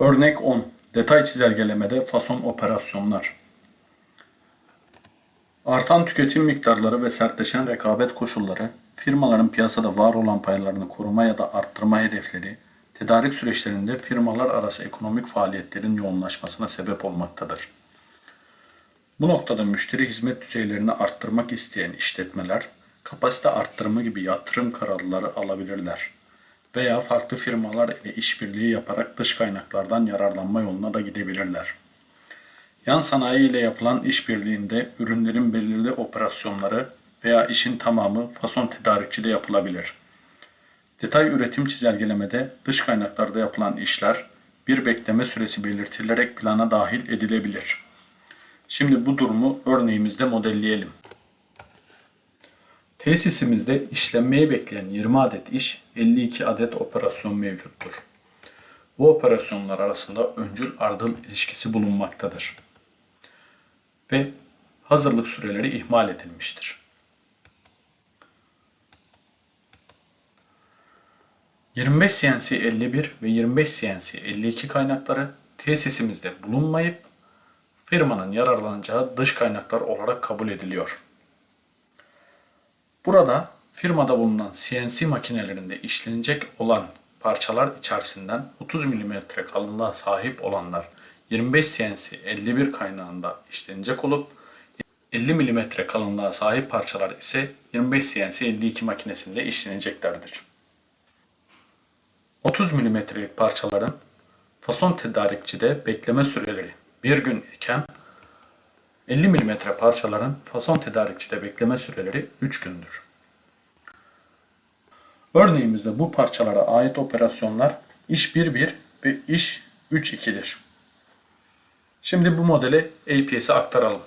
Örnek 10. Detay çizelgelemede fason operasyonlar. Artan tüketim miktarları ve sertleşen rekabet koşulları, firmaların piyasada var olan paylarını koruma ya da arttırma hedefleri, tedarik süreçlerinde firmalar arası ekonomik faaliyetlerin yoğunlaşmasına sebep olmaktadır. Bu noktada müşteri hizmet düzeylerini arttırmak isteyen işletmeler, kapasite arttırma gibi yatırım kararları alabilirler veya farklı firmalar ile işbirliği yaparak dış kaynaklardan yararlanma yoluna da gidebilirler. Yan sanayi ile yapılan işbirliğinde ürünlerin belirli operasyonları veya işin tamamı fason tedarikçide yapılabilir. Detay üretim çizelgelemede dış kaynaklarda yapılan işler bir bekleme süresi belirtilerek plana dahil edilebilir. Şimdi bu durumu örneğimizde modelleyelim. Tesisimizde işlenmeyi bekleyen 20 adet iş, 52 adet operasyon mevcuttur. Bu operasyonlar arasında öncül ardıl ilişkisi bulunmaktadır. Ve hazırlık süreleri ihmal edilmiştir. 25 CNC 51 ve 25 CNC 52 kaynakları tesisimizde bulunmayıp firmanın yararlanacağı dış kaynaklar olarak kabul ediliyor. Burada firmada bulunan CNC makinelerinde işlenecek olan parçalar içerisinden 30 mm kalınlığa sahip olanlar 25 CNC 51 kaynağında işlenecek olup 50 mm kalınlığa sahip parçalar ise 25 CNC 52 makinesinde işleneceklerdir. 30 mm'lik parçaların fason tedarikçide bekleme süreleri bir gün iken 50 mm parçaların fason tedarikçide bekleme süreleri 3 gündür. Örneğimizde bu parçalara ait operasyonlar iş 1.1 ve iş 3.2'dir. Şimdi bu modeli APS'e aktaralım.